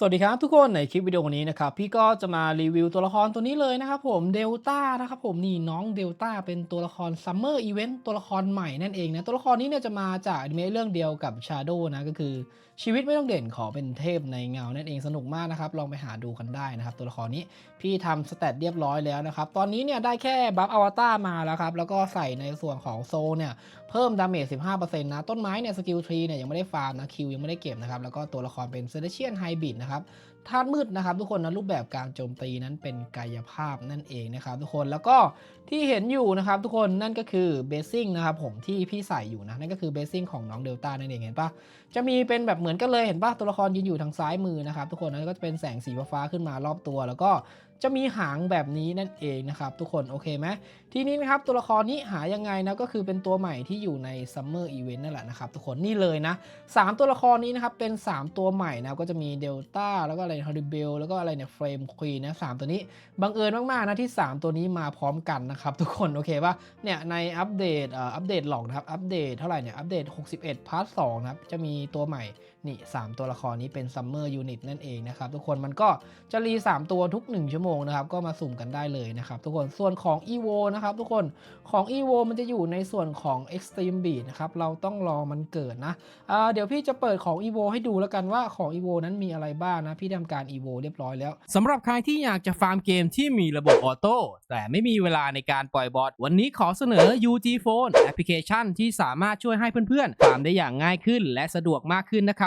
สวัสดีครับทุกคนในคลิปวิดีโอนี้นะครับพี่ก็จะมารีวิวตัวละครตัวนี้เลยนะครับผมเดลต้านะครับผมนี่น้องเดลต้าเป็นตัวละครซัมเมอร์อีเวนต์ตัวละครใหม่นั่นเองนะตัวละครนี้เนี่ยจะมาจากอนิเมะเรื่องเดียวกับชาโดนะก็คือ ชีวิตไม่ต้องเด่นขอเป็นเทพในเงานั่นเองสนุกมากนะครับ ลองไปหาดูกันได้นะครับ ตัวละครนี้พี่ทำสเตตเรียบร้อยแล้วนะครับ ตอนนี้เนี่ยได้แค่บัฟอวตารมาแล้วครับ แล้วก็ใส่ในส่วนของโซเนี่ย เพิ่มดาเมจ 15%นะ ต้นไม้เนี่ยสกิลทรีเนี่ยยังไม่ได้ฟาร์มนะคิวยังไม่ได้เก็บนะครับ แล้วก็ตัวละครเป็นเซเลเชียนไฮบริดนะครับ ธาตุมืดนะครับ ทุกคนนะรูปแบบการโจมตีนั้นเป็นกายภาพนั่นเองนะครับ ทุกคนแล้วก็ที่เห็นอยู่นะครับทุกคนนั่นก็คือเบสซิ่งนะครับผมที่พี่ใส่อยู่นะนั่นก็คือเบสซิ่งของน้องเดลต้านั่นเองเห็นปะจะมีเป็นแบบเหมือนกันเลยเห็นปะตัวละครยืนอยู่ทางซ้ายมือนะครับทุกคนแล้วก็จะเป็นแสงสีฟ้าขึ้นมารอบตัว แล้วก็ จะมีหางแบบนี้นั่นเองนะครับ ทุกคนโอเคไหมทีนี้นะครับตัวละครนี้หายังไงนะก็คือเป็นตัวใหม่ที่อยู่ใน Summer Event นั่นแหละนะครับทุกคนนี่เลยนะ3ตัวละครนี้นะครับเป็น 3 ตัวใหม่นะก็จะมีเดลต้าแล้วก็อะไรฮอริเบลแล้วก็อะไรเนี่ยเฟรมควีนนะสตัวนี้บังเอิญมากๆนะที่ 3 ตัวนี้มาพร้อมกันนะครับทุกคนโอเคป่ะเนี่ยในอัปเดตอัปเดตหลอกนะครับอัปเดตเท่าไหร่เนี่ยอัปเดต 61พาร์ท2นะครับจะมีตัวใหม่นี่ 3 ตัวละครนี้เป็น Summer Unit นั่นเองนะครับทุกคนมันก็จะรี 3 ตัวทุก 1 ชั่วโมงนะครับ ก็มาสุ่มกันได้เลยนะครับทุกคนส่วนของ EVO นะครับทุกคนของ EVO มันจะอยู่ในส่วนของ Extreme Beat นะครับเราต้องรอมันเกิดนะอ่าเดี๋ยวพี่จะเปิดของ EVO ให้ดูแล้วกันว่าของ EVO นั้นมีอะไรบ้างนะพี่ทำการ EVO เรียบร้อยแล้วสำหรับใครที่อยากจะฟาร์มเกมที่มีระบบออโต้แต่ไม่มีเวลาในการปล่อยบอทวันนี้ขอเสนอ UG Phone แอปพลิเคชันที่สามารถช่วยให้เพื่อนๆฟาร์มได้อย่างง่ายขึ้น และสะดวกมากขึ้นนะคร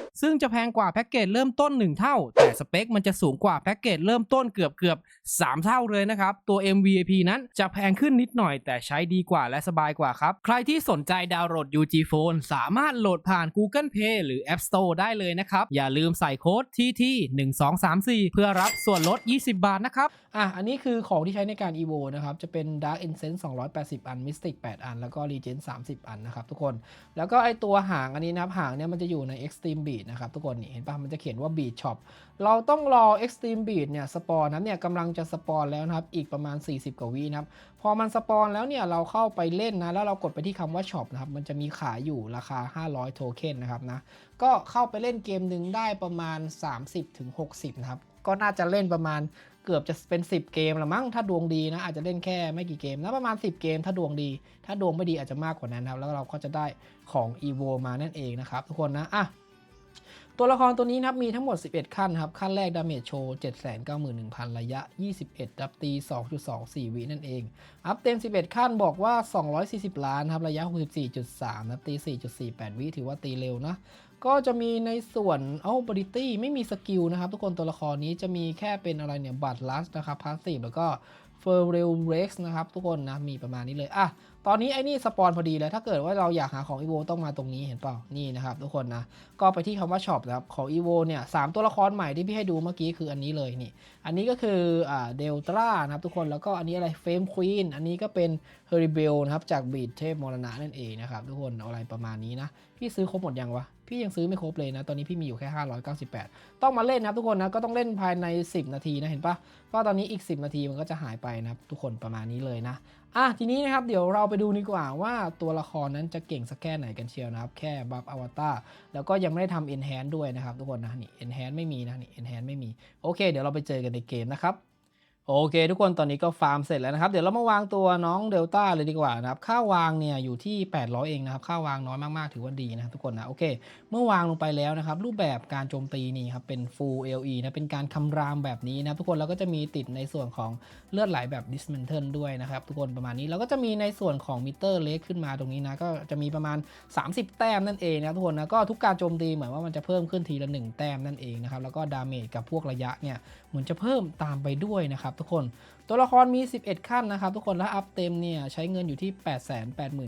ซึ่งจะแพงกว่าแพ็กเกจเริ่มต้น 1 เท่า แต่สเปคมันจะสูงกว่าแพ็กเกจเริ่มต้นเกือบเกือบ3 เท่าเลยนะครับ ตัว MVP นั้นจะแพงขึ้นนิดหน่อย แต่ใช้ดีกว่าและสบายกว่าครับ ใครที่สนใจดาวน์โหลด UG Phone สามารถโหลดผ่าน Google Play หรือ App Store ได้เลยนะครับ อย่าลืมใส่โค้ด TT 1 2 3 4 เพื่อรับส่วนลด 20 บาทนะครับอะ อันนี้คือของที่ใช้ในการ EVO นะครับ จะเป็น Dark Incense 280 อัน Mystic 8 อัน แล้วก็ Regen 30 อันนะครับทุกคน แล้วก็ไอตัวหางอันนี้นะครับ หางเนี่ยมันจะอยู่ใน Extreme Beat นะครับทุกคนนี่เห็นปะมันจะเขียนว่า Beat Shop เราต้องรอ Extreme Beat เนี่ยสปอนนะเนี่ยกำลังจะสปอนแล้วนะครับ อีกประมาณ 40 กว่าวินะครับ พอมันสปอนแล้วเนี่ยเราเข้าไปเล่นนะ แล้วเรากดไปที่คำว่า Shop นะครับ มันจะมีขายอยู่ราคา 500 โทเค็นนะครับนะ ก็เข้าไปเล่นเกมหนึ่งได้ประมาณ 30-60นะครับ ก็น่าจะเล่นประมาณ เกือบจะเป็น 10 เกมละมั้งถ้าดวงดีนะอาจจะเล่นแค่ไม่กี่เกมแล้วประมาณ 10 เกมถ้าดวงดี ถ้าดวงไม่ดีอาจจะมากกว่านั้นครับแล้วเราก็จะได้ของ EVO มานั่นเองนะครับทุกคนนะอะ ตัวละครตัวนี้นะครับมีทั้งหมด 11 ขั้นครับ ขั้นแรกดาเมจโชว์ 791,000 ระยะ 21ดับตี 2.24 วินั่นเอง อัพเต็ม 11 ขั้นบอกว่า 240 ล้านครับ ระยะ 64.3นับตี 4.48 วิถือว่าตีเร็วนะ ก็จะมีในส่วนเอาบริตี้ไม่มีสกิลนะครับ ทุกคนตัวละครนี้จะมีแค่เป็นอะไรเนี่ย บัตลัสนะครับพาสซีฟแล้วก็ เฟอร์เรลเร็กซ์นะครับทุกคนนะมีประมาณนี้เลยอะตอนนี้ไอ้นี่สปอนพอดีเลยถ้าเกิดว่าเราอยากหาของ EVO ต้องมาตรงนี้เห็นเปล่านี่นะครับทุกคนนะก็ไปที่คำว่าช็อปนะครับของ EVO เนี่ยสามตัวละครใหม่ที่พี่ให้ดูเมื่อกี้คืออันนี้เลยนี่อันนี้ก็คืออ่าเดลตรานะครับทุกคนแล้วก็อันนี้อะไรเฟมควีนอันนี้ก็เป็นเฮอริเบลนะครับจากบีดเทพมรณะนั่นเองนะครับทุกคนอะไรประมาณนี้นะพี่ซื้อครบหมดยังวะ พี่ยังซื้อไม่ครบเลยนะ ตอนนี้พี่มีอยู่แค่ 598 ต้องมาเล่นนะครับทุกคนนะ ก็ต้องเล่นภายใน 10 นาทีนะ เห็นปะว่าตอนนี้อีก 10 นาทีมันก็จะหายไปนะครับทุกคนประมาณนี้เลยนะ อะทีนี้นะครับเดี๋ยวเราไปดูดีกว่าว่าตัวละครนั้นจะเก่งสักแค่ไหนกันเชียวนะครับ แค่บัฟอวตารแล้วก็ยังไม่ได้ทำเอนแฮนด้วยนะครับทุกคนนะนี่เอนแฮนไม่มีนะนี่เอนแฮนไม่มีโอเค เดี๋ยวเราไปเจอกันในเกมนะครับ โอเค ทุกคนตอนนี้ก็ฟาร์มเสร็จแล้วนะครับ เดี๋ยวเรามาวางตัวน้องเดลต้าเลยดีกว่านะครับ ค่าวางเนี่ยอยู่ที่ 800 เองนะครับ ค่าวางน้อยมากๆ ถือว่าดีนะครับทุกคนนะ โอเค เมื่อวางลงไปแล้วนะครับ รูปแบบการโจมตีนี่ครับ เป็น full LE นะ เป็นการคำรามแบบนี้นะทุกคน แล้วก็จะมีติดในส่วนของเลือดไหลแบบ dismantle ด้วยนะครับ ทุกคนประมาณนี้ แล้วก็จะมีในส่วนของมิเตอร์เล็กขึ้นมาตรงนี้นะ ก็จะมีประมาณ 30 แต้มนั่นเองนะทุกคนนะ ก็ทุกการโจมตีเหมือนว่ามันจะเพิ่มขึ้นทีละ 1 แต้มนั่นเองนะครับ แล้วก็ดาเมจกับพวกระยะเนี่ย เหมือนจะเพิ่มตามไปด้วยนะครับทุกคนตัวละครมี 11 ขั้นนะครับทุกคนแล้วอัพเต็มเนี่ยใช้เงินอยู่ที่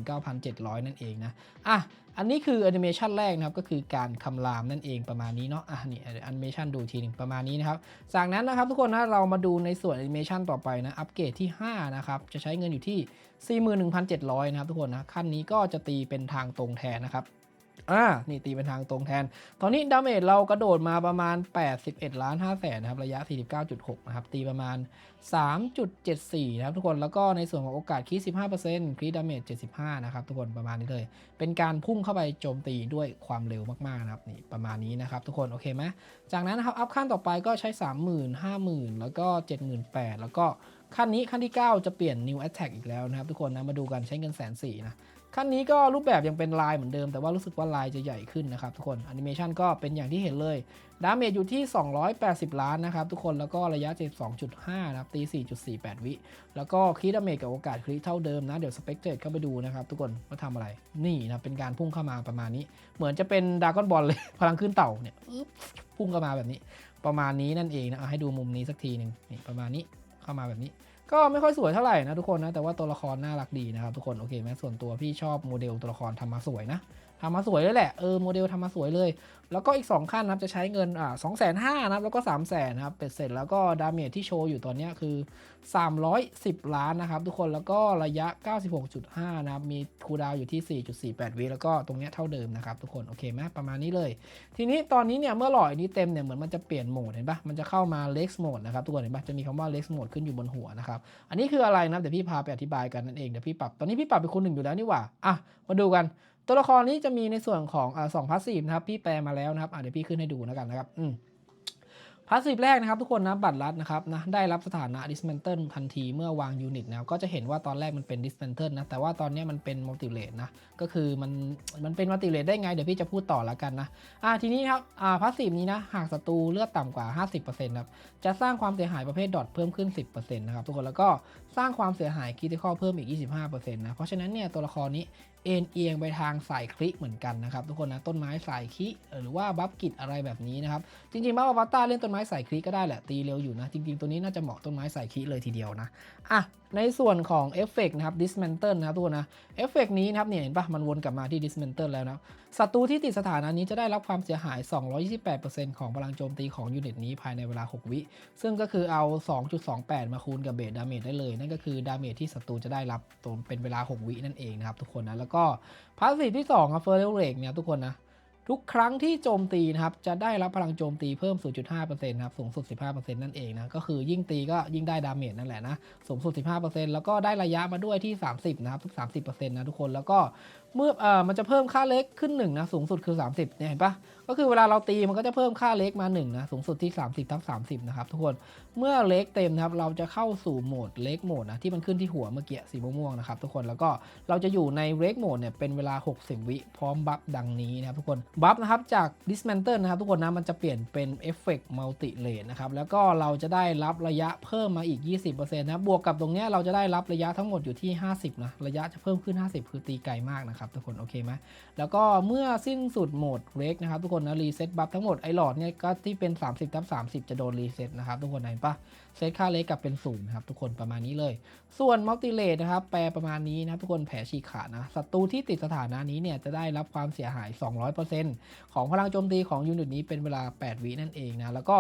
889,700 นั่นเองนะอะอันนี้คือแอนิเมชันแรกนะครับก็คือการคำรามนั่นเองประมาณนี้เนาะอะนี่แอนิเมชันดูทีหนึ่งประมาณนี้นะครับจากนั้นนะครับทุกคนนะเรามาดูในส่วนแอนิเมชันต่อไปนะอัปเกรดที่5นะครับจะใช้เงินอยู่ที่ 41,700 นะครับทุกคนนะขั้นนี้ก็จะตีเป็นทางตรงแทนนะครับ อ่า นี่ตีเป็นทางตรงแทน ตอนนี้ดาเมจเรากระโดดมาประมาณ 81 ล้าน5แสนนะครับ ระยะ 49.6 นะครับ ตีประมาณ 3.74 นะครับทุกคน แล้วก็ในส่วนของโอกาสคริส15%คริสดาเมจ75 นะครับทุกคน ประมาณนี้เลย เป็นการพุ่งเข้าไปโจมตีด้วยความเร็วมากๆนะครับ นี่ประมาณนี้นะครับทุกคน โอเคไหมจากนั้นนะครับ อัพขั้นต่อไปก็ใช้ 30,000 50,000 แล้วก็ 78,000 แล้วก็ขั้นนี้ขั้นที่ 9 จะเปลี่ยน New Attack อีกแล้วนะครับทุกคนนะ มาดูกันใช้เงินแสนสี่นะ ขั้นนี้ก็รูปแบบยังเป็นลายเหมือนเดิม แต่ว่ารู้สึกว่าลายจะใหญ่ขึ้นนะครับทุกคนแอนิเมชันก็เป็นอย่างที่เห็นเลยดาเมจอยู่ที่ 280 ล้านนะครับทุกคนแล้วก็ระยะ 72.5 นะครับตี 4.48 วิ แล้วก็คริดาเมจกับโอกาสคริเท่าเดิมนะ เดี๋ยวสเปกเตดเข้าไปดูนะครับทุกคนว่าทำอะไร นี่นะเป็นการพุ่งเข้ามาประมาณนี้ เหมือนจะเป็นดากอนบอลเลย พลังขึ้นเต่าเนี่ยพุ่งเข้ามาแบบนี้ ประมาณนี้นั่นเองนะเอาให้ดูมุมนี้สักทีหนึ่งนี่ประมาณนี้เข้ามาแบบนี้ ก็ไม่ค่อยสวยเท่าไหร่นะทุกคนนะ แต่ว่าตัวละครน่ารักดีนะครับทุกคน โอเคไหมส่วนตัวพี่ชอบโมเดลตัวละครทำมาสวยนะ ทำมาสวยเลยแหละ เออ โมเดลทำมาสวยเลย แล้วก็อีก 2 ขั้นนะครับ จะใช้เงินอ่าสองแสนห้านะครับ แล้วก็3ามแสนนะครับเป็ดเสร็จแล้วก็ดาเมจที่โชว์อยู่ตอนนี้คือ 310 ล้านนะครับ ทุกคน แล้วก็ระยะ 96.5 นะครับ มีคูดาวอยู่ที่ 4.48 วิแล้วก็ตรงเนี้ยเท่าเดิมนะครับทุกคน โอเคไหมประมาณนี้เลย ทีนี้ตอนนี้เนี่ยเมื่อหล่ออันนี้เต็มเนี่ย เหมือนมันจะเปลี่ยนโหมดเห็นปะมันจะเข้ามา Lex Mode นะครับทุกคน เห็นปะจะมีคำว่า Lex Mode ขึ้นอยู่บนหัวนะครับ อันนี้คืออะไรนะเดี๋ยวพี่พาไปอธิบายกันนั่นเอง เดี๋ยวพี่ปรับ ตอนนี้พี่ปรับเป็นคูณหนึ่งอยู่แล้วนี่หว่า อะ มาดูกัน ตัวละครนี้จะมีในส่วนของอสองพาสซีฟนะครับพี่แปลมาแล้วนะครับเดี๋ยวพี่ขึ้นให้ดูแล้วกันนะครับอืมพาสซีฟแรกนะครับทุกคนนะบัตรลัดนะครับนะได้รับสถานะ dismantle ทันทีเมื่อวางยูนิตนะครับก็จะเห็นว่าตอนแรกมันเป็น dismantle นะแต่ว่าตอนนี้มันเป็น multi-rate นะก็คือมันมันเป็น multi-rate ได้ไง เดี๋ยวพี่จะพูดต่อแล้วกันนะอะทีนี้ครับอ่าพาสซีฟนี้นะหากศัตรูเลือดต่ำกว่า 50%ครับจะสร้างความเสียหายประเภทดอทเพิ่มขึ้น 10%นะครับทุกคนแล้วก็สร้างความเสียหายคริติคอลเพิ่มอีก 25%นะเพราะฉะนั้นเนี่ยตัวละครนี้ เอ็นเอียงไปทางสายคลิเหมือนกันนะครับทุกคนนะต้นไม้สายคลิหรือว่าบัฟกิจอะไรแบบนี้นะครับจริงๆบัฟอวตารเล่นต้นไม้สายคลิก็ได้แหละตีเร็วอยู่นะจริงๆตัวนี้น่าจะเหมาะต้นไม้สายคลิเลยทีเดียวนะอะในส่วนของเอฟเฟกนะครับ dismantle นะครับทุกคนนะเอฟเฟกนี้นะครับเนี่ยเห็นปะมันวนกลับมาที่ dismantle แล้วนะศัตรูที่ติดสถานะนี้จะได้รับความเสียหาย 228%ของพลังโจมตีของยูนิตนี้ภายในเวลา 6 วิ ซึ่งก็คือเอา 2.28 มาคูณกับเบสดาเมจได้เลย นั่นก็คือดาเมจที่ศัตรูจะได้รับตรงเป็นเวลา 6 วินั่นเองนะครับทุกคนนะแล้วก็พาสซีฟที่2ครับเฟอร์เรลเรกเนี่ยทุกคนนะทุกครั้งที่โจมตีนะครับจะได้รับพลังโจมตีเพิ่ม 0.5%นะครับสูงสุด 15%นั่นเองนะก็คือยิ่งตีก็ยิ่งได้ดาเมจนั่นแหละนะสูงสุด 15%แล้วก็ได้ระยะมาด้วยที่ 30 นะครับทุก 30%นะทุกคนแล้วก็ เมื่อเอ่อมันจะเพิ่มค่าเล็กขึ้น1นะสูงสุดคือ 30เนี่ยเห็นปะก็คือเวลาเราตีมันก็จะเพิ่มค่าเล็กมา1นะสูงสุดที่ 30ทับ30นะครับทุกคนเมื่อเล็กเต็มนะครับเราจะเข้าสู่โหมดเล็กโหมดนะที่มันขึ้นที่หัวเมื่อกี้สีม่วงๆนะครับทุกคนแล้วก็เราจะอยู่ในเล็กโหมดเนี่ยเป็นเวลา 60 วิพร้อมบัฟดังนี้นะครับทุกคนบัฟนะครับจาก dismantle นะครับทุกคนนะมันจะเปลี่ยนเป็น effect multi rate นะครับแล้วก็เราจะได้รับระยะเพิ่มมาอีก 20%นะบวกกับตรงเนี้ยเราจะได้รับระยะทั้งหมดอยู่ที่ 50นะระยะจะเพิ่มขึ้น 50 คือตีไกลมากนะครับครับทุกคนโอเคไหมแล้วก็เมื่อสิ้นสุดโหมดเรกนะครับทุกคนนะรีเซ็ตบัฟทั้งหมดไอหลอดเนี่ยก็ที่เป็น 30ทับสาจะโดนรีเซ็ตนะครับทุกคนเห็นปะ เซตค่าเล็กกลับเป็นศูนย์นะครับทุกคนประมาณนี้เลย ส่วนมัลติเลทนะครับแปลประมาณนี้นะทุกคนแผลฉีกขาดนะศัตรูที่ติดสถานะนี้เนี่ยจะได้รับความเสียหาย 200%ของพลังโจมตีของยูนิตนี้เป็นเวลา 8 วินั่นเองนะแล้วก็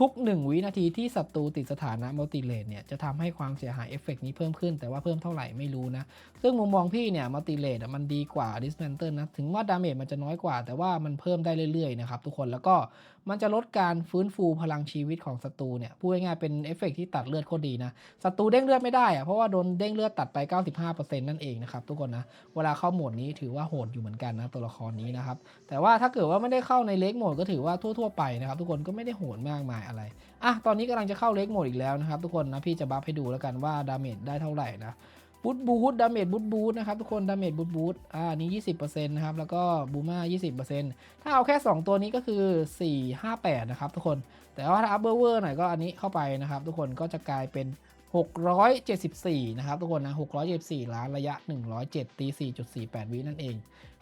ทุกๆ 1 วินาทีที่ศัตรูติดสถานะมัลติเลทเนี่ยจะทำให้ความเสียหายเอฟเฟกนี้เพิ่มขึ้น แต่ว่าเพิ่มเท่าไหร่ไม่รู้นะซึ่งมุมมองพี่เนี่ยมัลติเลทมันดีกว่า dismantle นะถึงว่าดาเมจมันจะน้อยกว่า แต่ว่ามันเพิ่มได้เรื่อยๆนะครับทุกคนแล้วก็มันจะลดการฟื้นฟูพลังชีวิตของศัตรูเนี่ยพูดง่ายๆเป็นเอฟเฟกที่ตัดเลือดโคตรดีนะศัตรูเด้งเลือดไม่ได้อะเพราะว่าโดนเด้งเลือดตัดไป 95%นั่นเองนะครับทุกคนนะ เวลาเข้าโหมดนี้ถือว่าโหดอยู่เหมือนกันนะตัวละครนี้นะครับ แต่ว่าถ้าเกิดว่าไม่ได้เข้าในเล็กโหมดก็ถือว่าทั่วๆไปนะครับทุกคนก็ไม่ได้โหดมากมายอะไรอะตอนนี้กำลังจะเข้าเล็กโหมดอีกแล้วนะครับทุกคนนะพี่จะบัฟให้ดูแล้วกันว่าดาเมจได้เท่าไหร่นะ บูทบูทดาเมจบูทบูทนะครับทุกคนดาเมจบูทบูทอ่าอันนี้20%นะครับแล้วก็บูมา20%ถ้าเอาแค่2ตัวนี้ก็คือ4 5 8นะครับทุกคนแต่ว่าถ้าอัพเบอร์เวอร์หน่อยก็อันนี้เข้าไปนะครับทุกคนก็จะกลายเป็น 674 นะครับทุกคนนะ 674 ล้านระยะ 107 ตี 4.48 วินั่นเอง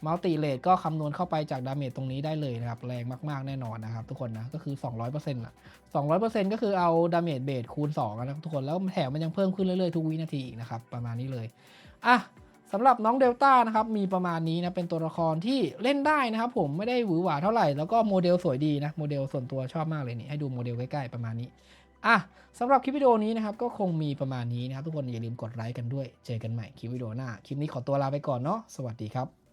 มัลติเลทก็คำนวณเข้าไปจากดาเมจตรงนี้ได้เลยนะครับ แรงมาก ๆ แน่นอนนะครับทุกคนนะ ก็คือ 200%อะ200%ก็คือเอาดาเมจเบสคูณ 2 นะครับทุกคน แล้วแถมมันยังเพิ่มขึ้นเรื่อย ๆ ทุกวินาทีอีกนะครับ ประมาณนี้เลย อะสำหรับน้องเดลต้านะครับ มีประมาณนี้นะ เป็นตัวละครที่เล่นได้นะครับ ผมไม่ได้หวือหวาเท่าไหร่ แล้วก็โมเดลสวยดีนะ โมเดลส่วนตัวชอบมากเลยนี่ ให้ดูโมเดลใกล้ๆ ประมาณนี้ อะสำหรับคลิปวิดีโอนี้นะครับก็คงมีประมาณนี้นะครับ ทุกคนอย่าลืมกดไลค์กันด้วย เจอกันใหม่คลิปวิดีโอหน้า คลิปนี้ขอตัวลาไปก่อนเนาะสวัสดีครับ